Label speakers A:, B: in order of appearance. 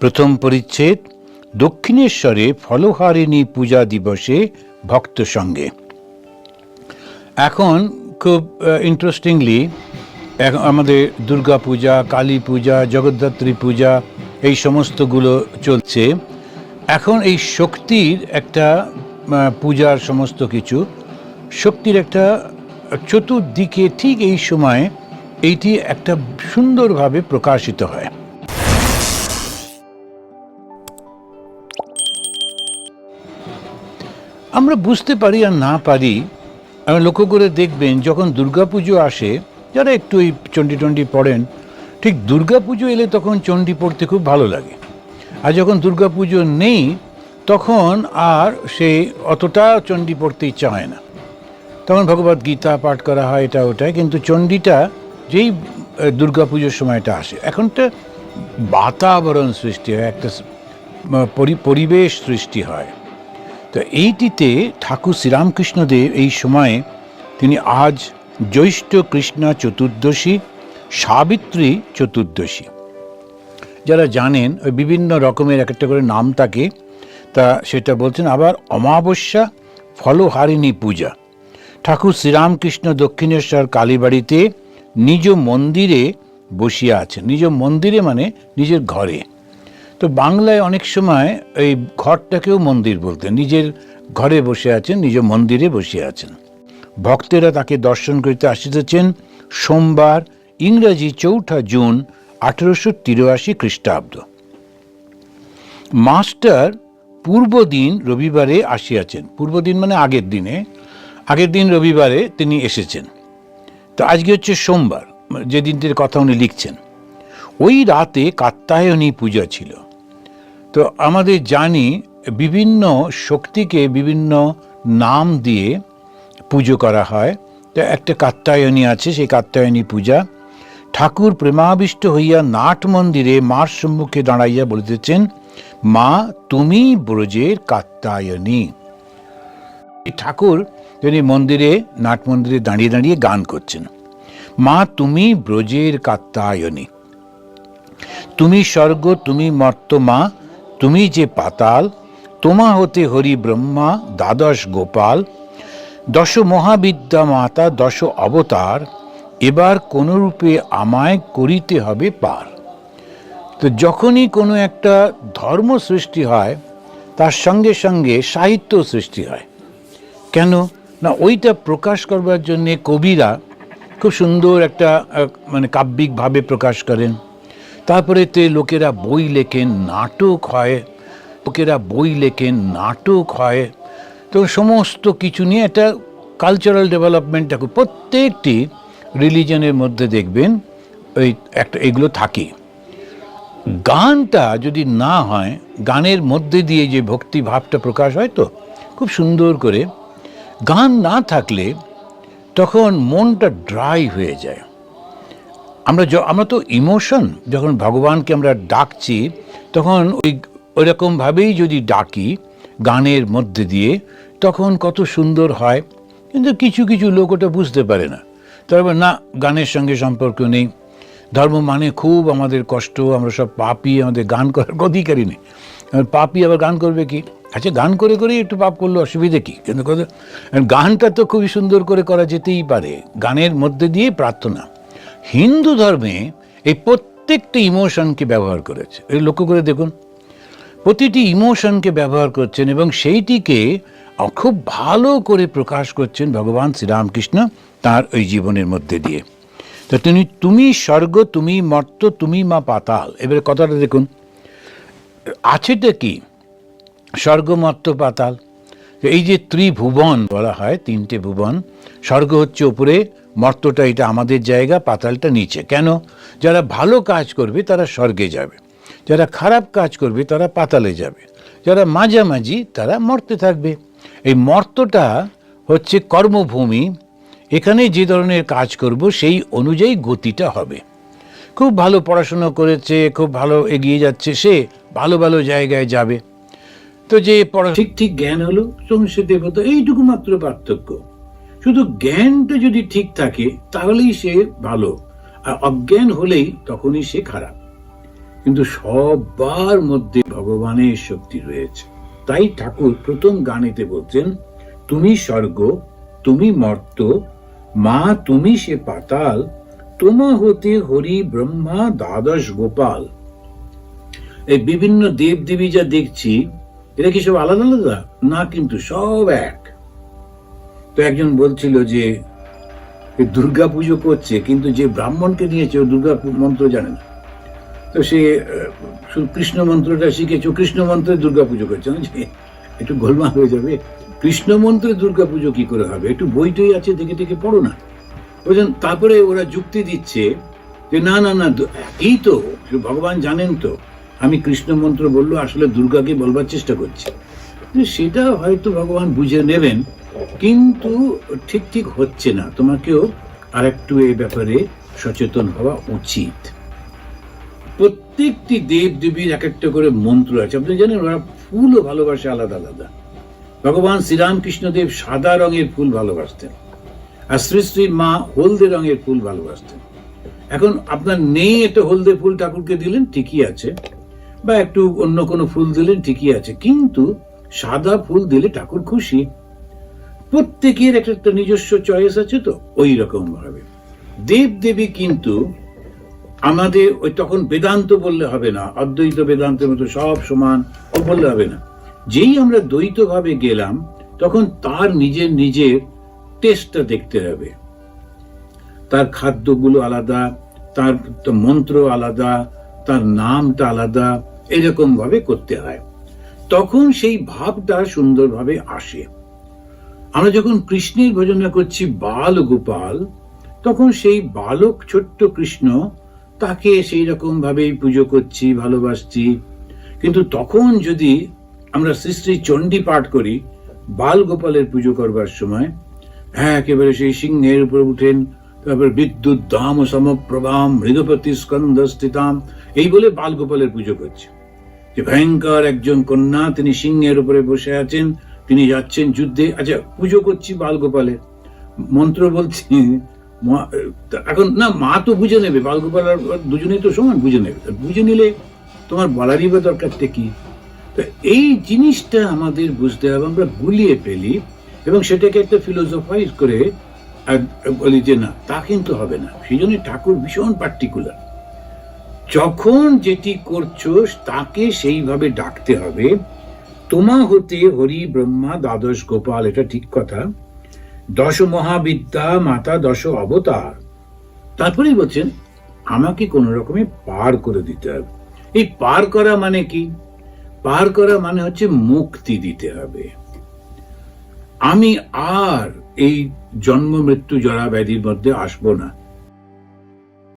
A: প্রথম পরিচ্ছেদ, দক্ষিণেশ্বরে ফলহারিণী পূজা দিবসে ভক্ত সঙ্গে। এখন খুব ইন্টারেস্টিংলি এখন আমাদের দুর্গা পূজা, কালী পূজা, জগদ্ধাত্রী পূজা, এই সমস্তগুলো চলছে। এখন এই শক্তির একটা পূজার সমস্ত কিছু, শক্তির একটা চতুর্দিকে ঠিক এই সময় এইটি একটা সুন্দরভাবে প্রকাশিত হয়। আমরা বুঝতে পারি আর না পারি, আমি লক্ষ্য করে দেখবেন যখন দুর্গাপুজো আসে, যারা একটু এই চণ্ডী টণ্ডী পড়েন, ঠিক দুর্গাপুজো এলে তখন চণ্ডী পড়তে খুব ভালো লাগে। আর যখন দুর্গাপুজো নেই, তখন আর সে অতটা চণ্ডী পড়তে ইচ্ছা হয় না। তখন ভগবত গীতা পাঠ করা হয়, এটা ওটা কিন্তু চণ্ডীটা যেই দুর্গাপুজোর সময়টা আসে, এখন তো বাতাবরণ সৃষ্টি হয়, একটা পরি- পরিবেশ সৃষ্টি হয়। তো এইটিতে ঠাকুর শ্রীরামকৃষ্ণদেব এই সময়ে তিনি আজ জ্যৈষ্ঠ কৃষ্ণা চতুর্দশী, সাবিত্রী চতুর্দশী। যারা জানেন, ওই বিভিন্ন রকমের এক একটা করে নাম থাকে, তা সেটা বলছেন আবার অমাবস্যা ফলহারিণী পূজা। ঠাকুর শ্রীরামকৃষ্ণ দক্ষিণেশ্বর কালীবাড়িতে নিজ মন্দিরে বসিয়া আছেন। নিজ মন্দিরে মানে নিজের ঘরে। তো বাংলায় অনেক সময় এই ঘরটাকেও মন্দির বলতেন। নিজের ঘরে বসে আছেন, নিজ মন্দিরে বসে আছেন। ভক্তেরা তাকে দর্শন করিতে আসিতেছেন সোমবার, ইংরাজি চৌঠা জুন, আঠেরোশো তিরাশি খ্রিস্টাব্দ। মাস্টার পূর্বদিন রবিবারে আসিয়াছেন। পূর্বদিন মানে আগের দিনে। আগের দিন রবিবারে তিনি এসেছেন। তো আজকে হচ্ছে সোমবার যে দিনটির কথা উনি লিখছেন। ওই রাতে কাত্তায়নী পূজা ছিল। তো আমাদের জানি বিভিন্ন শক্তিকে বিভিন্ন নাম দিয়ে পুজো করা হয়। তো একটা কাত্তায়নী আছে, সেই কাত্তায়নী পূজা। ঠাকুর প্রেমাবিষ্ট হইয়া নাট মন্দিরে মার সম্মুখে দাঁড়াইয়া বলিতেছেন, মা, তুমি ব্রজের কাত্তায়নী ঠাকুর তিনি মন্দিরে, নাট মন্দিরে দাঁড়িয়ে দাঁড়িয়ে গান করছেন, মা, তুমি ব্রজের কাত্তায়নী তুমি স্বর্গ, তুমি মর্ত মা তুমি যে পাতাল, তোমা হতে হরি ব্রহ্মা, দ্বাদশ গোপাল, দশ মহাবিদ্যা মাতা, দশ অবতার, এবার কোন রূপে আমায় করিতে হবে পার। তো যখনই কোনো একটা ধর্ম সৃষ্টি হয়, তার সঙ্গে সঙ্গে সাহিত্য সৃষ্টি হয়। কেন? না, ওইটা প্রকাশ করবার জন্যে কবিরা খুব সুন্দর একটা মানে কাব্যিকভাবে প্রকাশ করেন। তারপরে তে লোকেরা বই লেখেন নাটক হয়। লোকেরা বই লেখেন নাটক হয়। তো সমস্ত কিছু নিয়ে একটা কালচারাল ডেভেলপমেন্ট দেখো প্রত্যেকটি রিলিজনের মধ্যে দেখবেন ওই একটা, এগুলো থাকে। গানটা যদি না হয়, গানের মধ্যে দিয়ে যে ভক্তি ভাবটা প্রকাশ হয় তো, খুব সুন্দর করে। গান না থাকলে তখন মনটা ড্রাই হয়ে যায়। আমরা আমরা তো ইমোশন, যখন ভগবানকে আমরা ডাকছি, তখন ওই ওইরকমভাবেই যদি ডাকি গানের মধ্যে দিয়ে, তখন কত সুন্দর হয়। কিন্তু কিছু কিছু লোক ওটা বুঝতে পারে না। তারপর না, গানের সঙ্গে সম্পর্ক নেই। ধর্ম মানে খুব আমাদের কষ্ট, আমরা সব পাপি আমাদের গান করার অধিকারই নেই। পাপি আবার গান করবে কি? আচ্ছা গান করে করেই একটু পাপ করলে অসুবিধে কী? কিন্তু গানটা তো খুবই সুন্দর করে করা যেতেই পারে। গানের মধ্যে দিয়ে প্রার্থনা। হিন্দু ধর্মে এই প্রত্যেকটা ইমোশনকে ব্যবহার করেছে। এই লক্ষ্য করে দেখুন, প্রতিটি ইমোশনকে ব্যবহার করছেন এবং সেইটিকে খুব ভালো করে প্রকাশ করছেন ভগবান শ্রীরামকৃষ্ণ তার ওই জীবনের মধ্যে দিয়ে। তো তিনি, তুমি স্বর্গ, তুমি মর্ত, তুমি মা পাতাল। এবারে কথাটা দেখুন, আছেটা কি? স্বর্গ, মর্ত, পাতাল। এই যে ত্রিভুবন বলা হয়, তিনটে ভুবন, স্বর্গ হচ্ছে উপরে, মর্তটা এটা আমাদের জায়গা, পাতালটা নিচে। কেন? যারা ভালো কাজ করবে তারা স্বর্গে যাবে। যারা খারাপ কাজ করবে তারা পাতালে যাবে। যারা মাঝামাঝি তারা মর্তে থাকবে। এই মর্তটা হচ্ছে কর্মভূমি। এখানে যে ধরনের কাজ করব সেই অনুযায়ী গতিটা হবে। খুব ভালো পড়াশুনো করেছে, খুব ভালো এগিয়ে যাচ্ছে, সে ভালো ভালো জায়গায় যাবে। তো যে ঠিক ঠিক জ্ঞান হলো সে দেবতা, এইটুকু মাত্র পার্থক্য। শুধু জ্ঞানটা যদি ঠিক থাকে, তাহলেই সে ভালো। আর অজ্ঞান হলেই তখনই সে খারাপ। কিন্তু সবার মধ্যে ভগবানের শক্তি রয়েছে। তাই ঠাকুর প্রথম গানেতে বলছেন, তুমি স্বর্গ, তুমি মর্ত মা তুমি সে পাতাল, তোমা হতে হরি ব্রহ্মা দ্বাদশ গোপাল। এই বিভিন্ন দেব দেবী যা দেখছি এরা কি সব আলাদা আলাদা? না, কিন্তু সব এক। তো একজন বলছিল যে দুর্গা পুজো করছে, কিন্তু যে ব্রাহ্মণকে নিয়েছে ও দুর্গা মন্ত্র জানে না। তো সে শুধু কৃষ্ণ মন্ত্রটা শিখেছে কৃষ্ণ মন্ত্রে দুর্গা পুজো করছে। না যে, একটু গোলমাল হয়ে যাবে। কৃষ্ণ মন্ত্রে দুর্গা পুজো কি করে হবে? একটু বইটই আছে, দেখে দেখে পড়ো না। বুঝলেন তারপরে ওরা যুক্তি দিচ্ছে যে, না না না একই তো ভগবান জানেন তো আমি কৃষ্ণ মন্ত্র বলল, আসলে দুর্গাকে বলবার চেষ্টা করছি। সেটা হয়তো ভগবান বুঝে নেবেন, কিন্তু ঠিক ঠিক হচ্ছে না। তোমাকেও আর একটু এই ব্যাপারে সচেতন হওয়া উচিত। প্রত্যেকটি দেব দেবীর এক একটা করে মন্ত্র আছে। আপনি জানেন, ওরা ফুলও ভালোবাসে আলাদা আলাদা। ভগবান শ্রীরামকৃষ্ণদেব সাদা রঙের ফুল ভালোবাসতেন, আর শ্রী শ্রী মা হলদে রঙের ফুল ভালোবাসতেন। এখন আপনার নেই একটা হলদে ফুল ঠাকুরকে দিলেন, ঠিকই আছে। বা একটু অন্য কোনো ফুল দিলেন ঠিকই আছে, কিন্তু সাদা ফুল দিলে ঠাকুর খুশি। প্রত্যেকের একটা নিজস্ব চয়েস আছে তো, ওই রকম ভাবে। দেব দেবী কিন্তু আমাদের ওই তখন বেদান্ত বললে হবে না, অদ্বৈত বেদান্তের মতো সব সমান ও বললে হবে না। যেই আমরা দ্বৈত ভাবে গেলাম, তখন তার নিজের নিজের টেস্টটা দেখতে হবে। তার খাদ্যগুলো আলাদা, তার মন্ত্র আলাদা, তার নামটা আলাদা এরকম ভাবে করতে হয়। তখন সেই ভাবটা সুন্দরভাবে আসে। আমরা যখন কৃষ্ণের ভজনা করছি বাল গোপাল, তখন সেই বালক ছোট্ট কৃষ্ণ তাকে সেই রকম ভাবেই পুজো করছি, ভালোবাসছি। কিন্তু তখন যদি আমরা শ্রী শ্রী চণ্ডী পাঠ করি, বাল গোপালের পুজো করবার সময় হ্যাঁ একেবারে সেই সিংহের উপর উঠেন, তারপর বিদ্যুৎ, দাম সমপ্রভাম মৃগপতি স্কন্দ স্থিতাম, এই বলে বাল গোপালের পুজো করছে। যে ভয়ঙ্কর একজন কন্যা, তিনি সিংহের উপরে বসে আছেন, তিনি যাচ্ছেন যুদ্ধে। আচ্ছা পুজো করছি বাল গোপালের মন্ত্র বলছি এখন না, মা তো বুঝে নেবে, বালগোপাল আর দুজনেই তো সমান বুঝে নেবে। বুঝে নিলে তোমার বলারই বা দরকারটা কি? তো এই জিনিসটা আমাদের বুঝতে হবে, আমরা গুলিয়ে ফেলি এবং সেটাকে একটা ফিলোসফাইজ করে বলি যে না, তা কিন্তু হবে না। সেই জন্য ঠাকুর ভীষণ পার্টিকুলার যখন যেটি করছ, তাকে সেইভাবে ডাকতে হবে। তোমা হতে হরি ব্রহ্মা দ্বাদশ গোপাল, এটা ঠিক কথা। দশ মহাবিদ্যা, মাতা দশ অবতার। তারপরেই বলছেন, আমাকে কোন রকমে পার করে দিতে হবে। এই পার করা মানে কি? পার করা মানে হচ্ছে মুক্তি দিতে হবে। আমি আর এই জন্ম মৃত্যু জরা ব্যাধির মধ্যে আসব না।